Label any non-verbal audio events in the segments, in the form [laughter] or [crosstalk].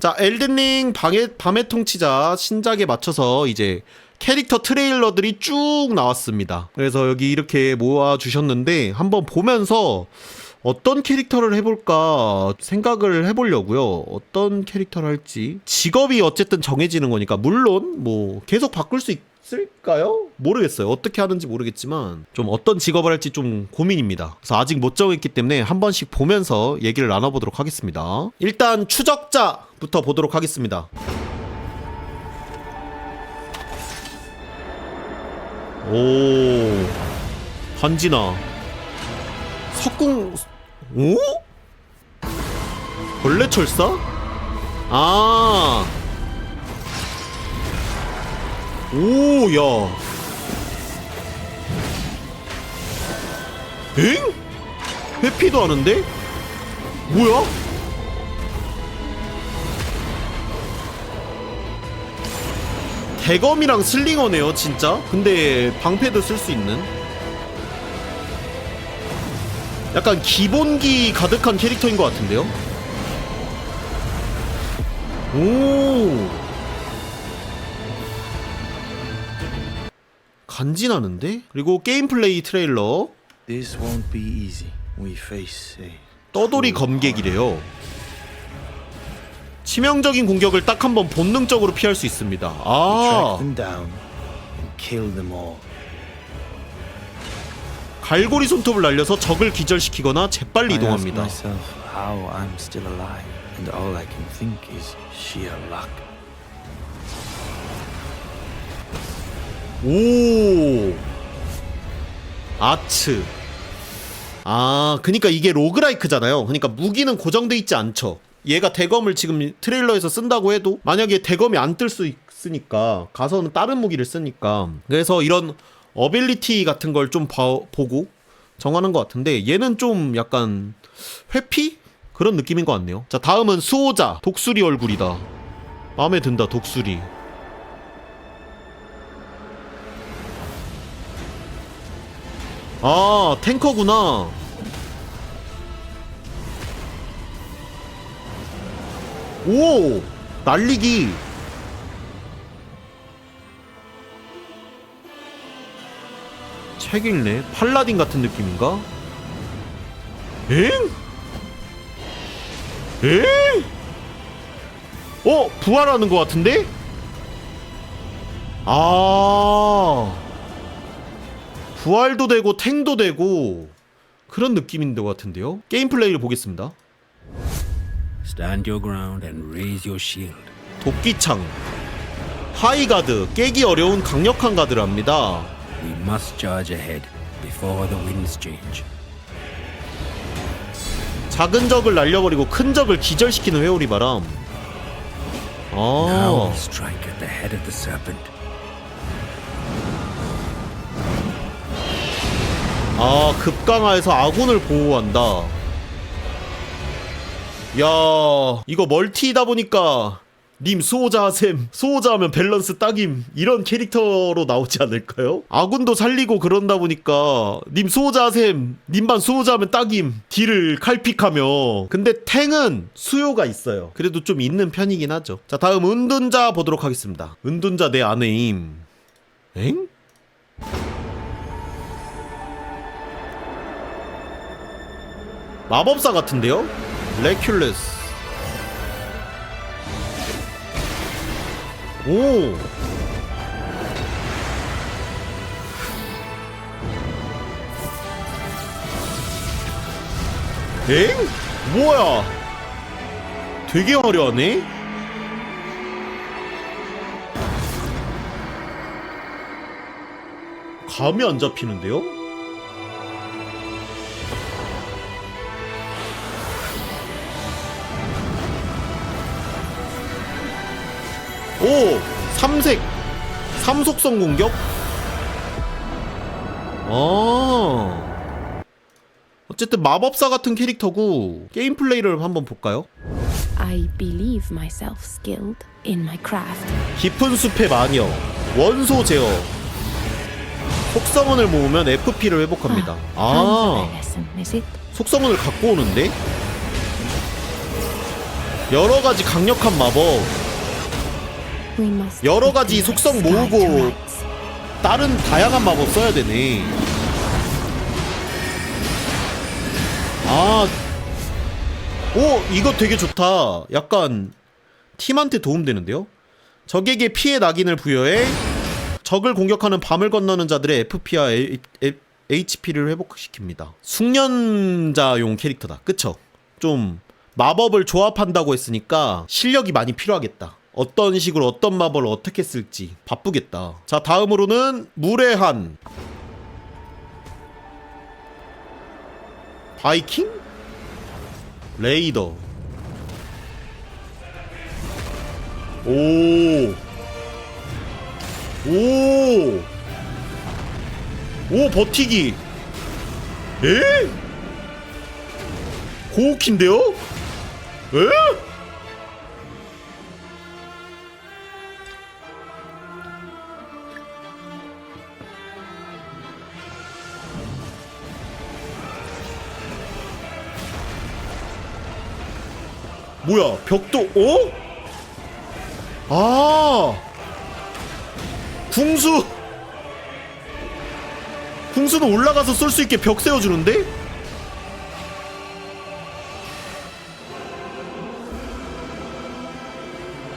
자, 엘든링 방의, 밤의 통치자 신작에 맞춰서 이제 캐릭터 트레일러들이 쭉 나왔습니다. 그래서 여기 이렇게 모아주셨는데 한번 보면서 어떤 캐릭터를 해볼까 생각을 해보려고요. 어떤 캐릭터를 할지. 직업이 어쨌든 정해지는 거니까, 물론 뭐 계속 바꿀 수 있을까요? 모르겠어요. 어떻게 하는지 모르겠지만, 좀 어떤 직업을 할지 좀 고민입니다. 그래서 아직 못 정했기 때문에 한 번씩 보면서 얘기를 나눠보도록 하겠습니다. 일단 추적자부터 보도록 하겠습니다. 오, 한진아. 석궁, 오? 벌레 철사? 아. 오, 야. 엥? 회피도 하는데? 뭐야? 대검이랑 슬링어네요, 진짜. 근데 방패도 쓸 수 있는. 약간 기본기 가득한 캐릭터인 것 같은데요? 오. 간지나는데? 그리고 게임 플레이 트레일러 This won't be easy. We face a 떠돌이 검객이래요. 치명적인 공격을 딱 한 번 본능적으로 피할 수 있습니다. 아, 갈고리 손톱을 날려서 적을 기절시키거나 재빨리 이동합니다. 오! 아츠. 아 그니까 이게 로그라이크잖아요. 그니까 무기는 고정돼 있지 않죠. 얘가 대검을 지금 트레일러에서 쓴다고 해도 만약에 대검이 안 뜰 수 있으니까 가서는 다른 무기를 쓰니까. 그래서 이런 어빌리티 같은 걸 좀 보고 정하는 것 같은데 얘는 좀 약간 회피? 그런 느낌인 것 같네요. 자 다음은 수호자 독수리 얼굴이다. 마음에 든다 독수리. 아 탱커구나. 오! 날리기 책 읽네 팔라딘 같은 느낌인가? 엥? 엥? 어 부활하는 것 같은데? 아 부활도 되고 탱도 되고 그런 느낌인 것 같은데요. 게임 플레이를 보겠습니다. Stand your ground and raise your shield. 도끼창 하이가드 깨기 어려운 강력한 가드랍니다. We must charge ahead before the winds change. 작은 적을 날려버리고 큰 적을 기절시키는 회오리 바람. Now 아, we strike at the head of the serpent. 아 급강화해서 아군을 보호한다. 야, 이거 멀티다 보니까 님 수호자 셈 수호자 하면 밸런스 딱임. 이런 캐릭터로 나오지 않을까요? 아군도 살리고 그런다 보니까 님셈 님만 수호자 하면 딱임. 딜을 칼픽하며. 근데 탱은 수요가 있어요. 그래도 좀 있는 편이긴 하죠. 자 다음 은둔자 보도록 하겠습니다. 은둔자 내 아내임. 엥? 마법사 같은데요? 레큘레스 오 엥? 뭐야 되게 화려하네? 감이 안 잡히는데요? 삼속성 공격? 아. 어쨌든 마법사 같은 캐릭터고 게임 플레이를 한번 볼까요? I believe myself skilled in my craft. 깊은 숲의 마녀 원소 제어 속성원을 모으면 FP를 회복합니다. 아 it? 속성원을 갖고 오는데? 여러 가지 강력한 마법 여러 가지 속성 모으고. 다른 다양한 마법 써야 되네. 아, 오 이거 되게 좋다. 약간 팀한테 도움되는데요. 적에게 피해 낙인을 부여해 적을 공격하는 밤을 건너는 자들의 FP와 HP를 회복시킵니다. 숙련자용 캐릭터다. 그쵸? 좀 마법을 조합한다고 했으니까 실력이 많이 필요하겠다. 어떤 식으로 어떤 마법을 어떻게 쓸지 바쁘겠다. 자, 다음으로는 물의 한. 바이킹? 레이더. 오. 오. 오, 버티기. 에? 고우키인데요? 에? 뭐야 벽도 어? 아 궁수 궁수는 올라가서 쏠 수 있게 벽 세워주는데?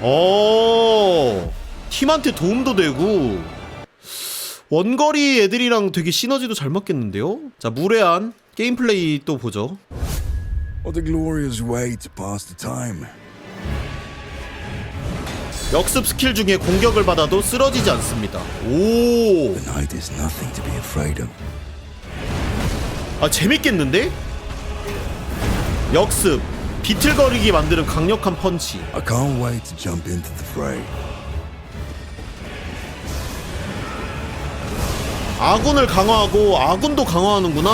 어 팀한테 도움도 되고 원거리 애들이랑 되게 시너지도 잘 맞겠는데요? 자 무례한 게임 플레이 또 보죠 What a glorious way to pass the time. 역습 스킬 중에 공격을 받아도 쓰러지지 않습니다. 오, The night is nothing to be afraid of. 아 재밌겠는데? 역습, 비틀거리게 만드는 강력한 펀치. I can't wait to jump into the fray. 아군을 강화하고 아군도 강화하는구나.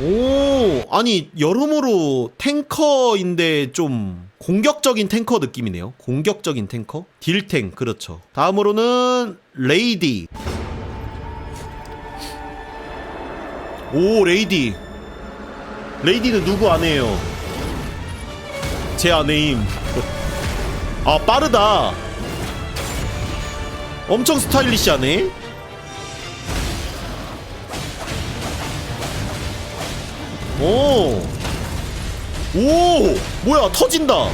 오, 아니 여러모로 탱커인데 좀 공격적인 탱커 느낌이네요. 공격적인 탱커? 딜탱, 그렇죠. 다음으로는 레이디. 오, 레이디. 레이디는 누구 아내예요? 제 아내임. [laughs] 아, 빠르다. 엄청 스타일리시하네. 오. 오! 뭐야, 터진다.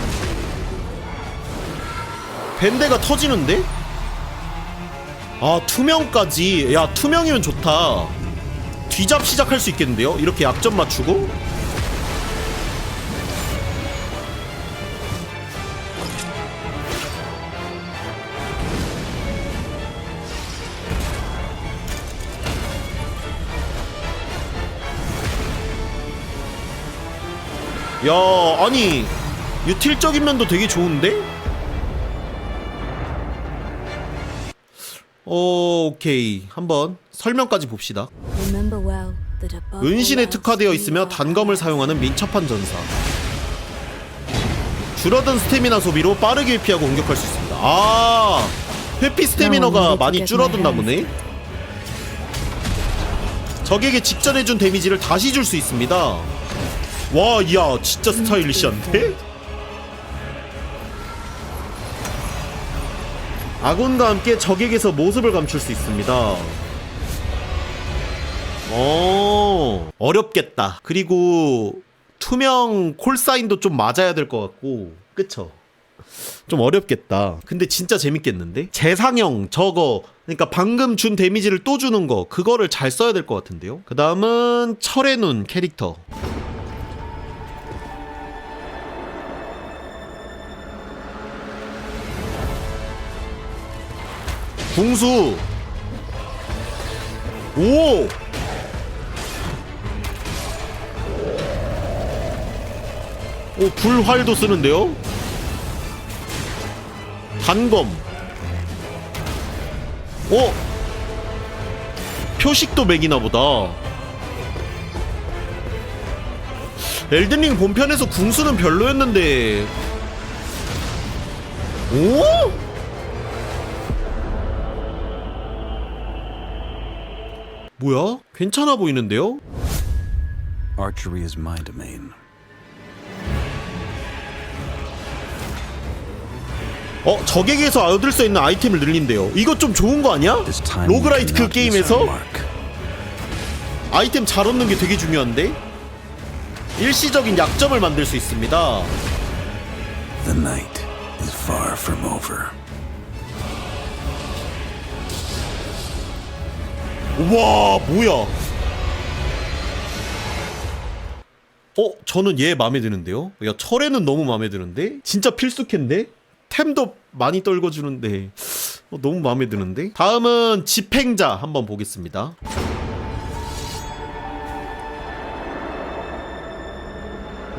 밴데가 터지는데? 아, 투명까지. 야, 투명이면 좋다. 뒤잡 시작할 수 있겠는데요? 이렇게 약점 맞추고? 야, 아니 유틸적인 면도 되게 좋은데? 어, 오케이. 한번 설명까지 봅시다. 은신에 특화되어 있으며 단검을 사용하는 민첩한 전사. 줄어든 스태미나 소비로 빠르게 회피하고 공격할 수 있습니다. 아, 회피 스태미너가 많이 줄어든다 보네. 적에게 직전 해준 데미지를 다시 줄 수 있습니다. 와, 이야, 진짜 스타일리시한데? 아군과 함께 적에게서 모습을 감출 수 있습니다. 어 어렵겠다. 그리고 투명 콜사인도 좀 맞아야 될 것 같고, 그쵸? 좀 어렵겠다. 근데 진짜 재밌겠는데? 재상형 저거 그러니까 방금 준 데미지를 또 주는 거 그거를 잘 써야 될 것 같은데요. 그 다음은 철의 눈 캐릭터. 궁수. 오. 오 불활도 쓰는데요? 단검. 어? 표식도 매기나 보다. 엘든링 본편에서 궁수는 별로였는데. 오? 뭐야? 괜찮아 보이는데요? Archery is my domain. 어 적에게서 얻을 수 있는 아이템을 늘린대요 이거 좀 좋은 거 아니야? 로그라이트 그 게임에서. 아이템 잘 얻는 게 되게 중요한데 일시적인 약점을 만들 수 있습니다 The night is far from over. 와 뭐야? 어 저는 얘 마음에 드는데요? 야 철에는 너무 마음에 드는데? 진짜 필수캔데? 템도 많이 떨궈주는데. 어, 너무 마음에 드는데? 다음은 집행자 한번 보겠습니다.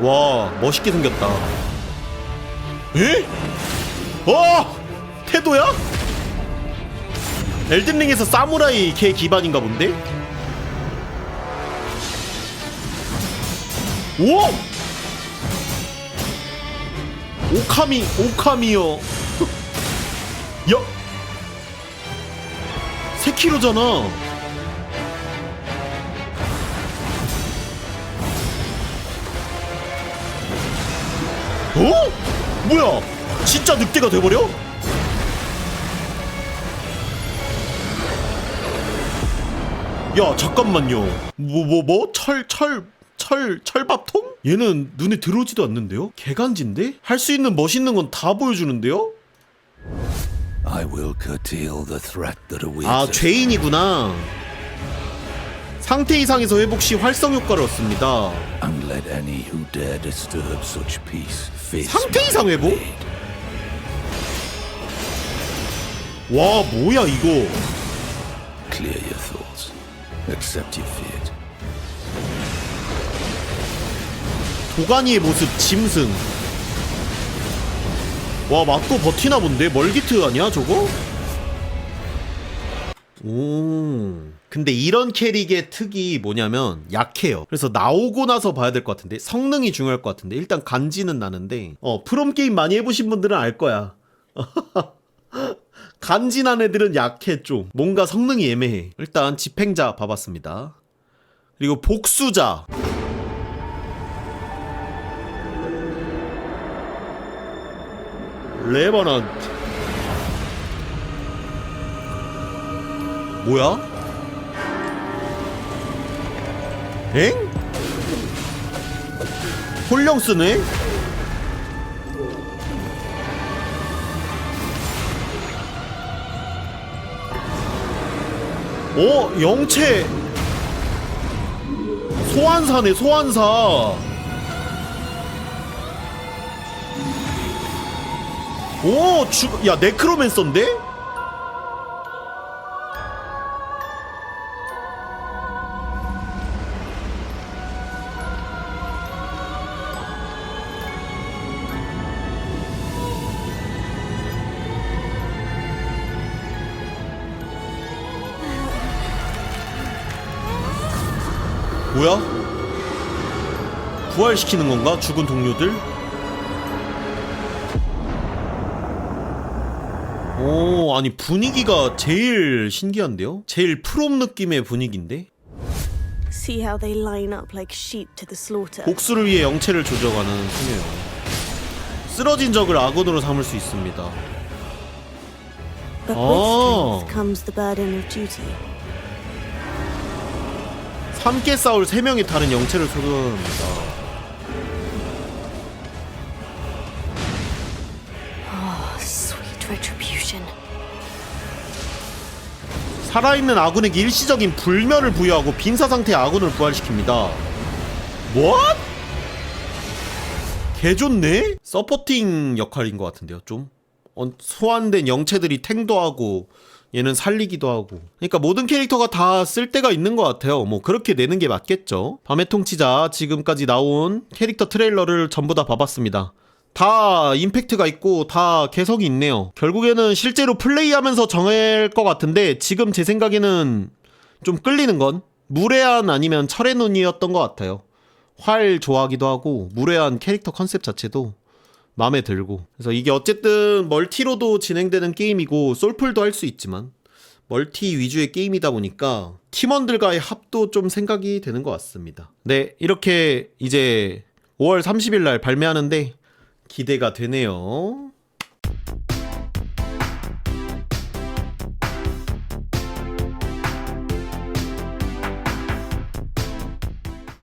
와 멋있게 생겼다. 에? 와 태도야? 엘든링에서 사무라이 걔 기반인가 본데? 오! 오카미, 오카미요. [laughs] 야! 세키로잖아. 어? 뭐야? 진짜 늑대가 돼버려? 야 잠깐만요 뭐 뭐 뭐? 철 철 철 철밥통? 얘는 눈에 들어오지도 않는데요? 개간지인데? 할 수 있는 멋있는 건 다 보여주는데요? I will curtail the threat that awaits 아. 죄인이구나 상태 이상에서 회복 시 활성 효과를 얻습니다 And let any who dare disturb such peace face 상태 이상 회복? 와 뭐야 이거 Clear your thoughts. Accept your fate. 도가니의 모습 짐승. 와 맞고 버티나 본데? 멀기트 아니야 저거? 오. 근데 이런 캐릭의 특이 뭐냐면 약해요. 그래서 나오고 나서 봐야 될 것 같은데? 성능이 중요할 것 같은데? 일단 간지는 나는데. 어 프롬 게임 많이 해보신 분들은 알 거야 [laughs] 간지난 애들은 약해 좀 뭔가 성능이 애매해 일단 집행자 봐봤습니다 그리고 복수자 레버넌트 뭐야? 엥? 홀령스네? 어? 영체 소환사네 소환사 오, 주, 야, 네크로맨서인데? 뭐야? 부활시키는 건가? 죽은 동료들? 오, 아니 분위기가 제일 신기한데요? 제일 프롬 느낌의 분위기인데? 복수를 위해 영체를 조져가는 소녀요. 쓰러진 적을 아군으로 삼을 수 있습니다. But 함께 싸울 세 명이 다른 영체를 retribution. 살아있는 아군에게 일시적인 불멸을 부여하고 빈사 상태의 아군을 부활시킵니다. What? 개 좋네? 서포팅 역할인 것 같은데요, 좀? 어, 소환된 영체들이 탱도 하고 얘는 살리기도 하고. 그러니까 모든 캐릭터가 다 쓸데가 있는 것 같아요. 뭐 그렇게 내는 게 맞겠죠. 밤의 통치자 지금까지 나온 캐릭터 트레일러를 전부 다 봐봤습니다. 다 임팩트가 있고 다 개성이 있네요. 결국에는 실제로 플레이하면서 정할 것 같은데 지금 제 생각에는 좀 끌리는 건 무례한 아니면 철의 눈이었던 것 같아요. 활 좋아하기도 하고 무례한 캐릭터 컨셉 자체도 마음에 들고 그래서 이게 어쨌든 멀티로도 진행되는 게임이고 솔플도 할 수 있지만 멀티 위주의 게임이다 보니까 팀원들과의 합도 좀 생각이 되는 것 같습니다. 네, 이렇게 이제 5월 30일 날 발매하는데 기대가 되네요.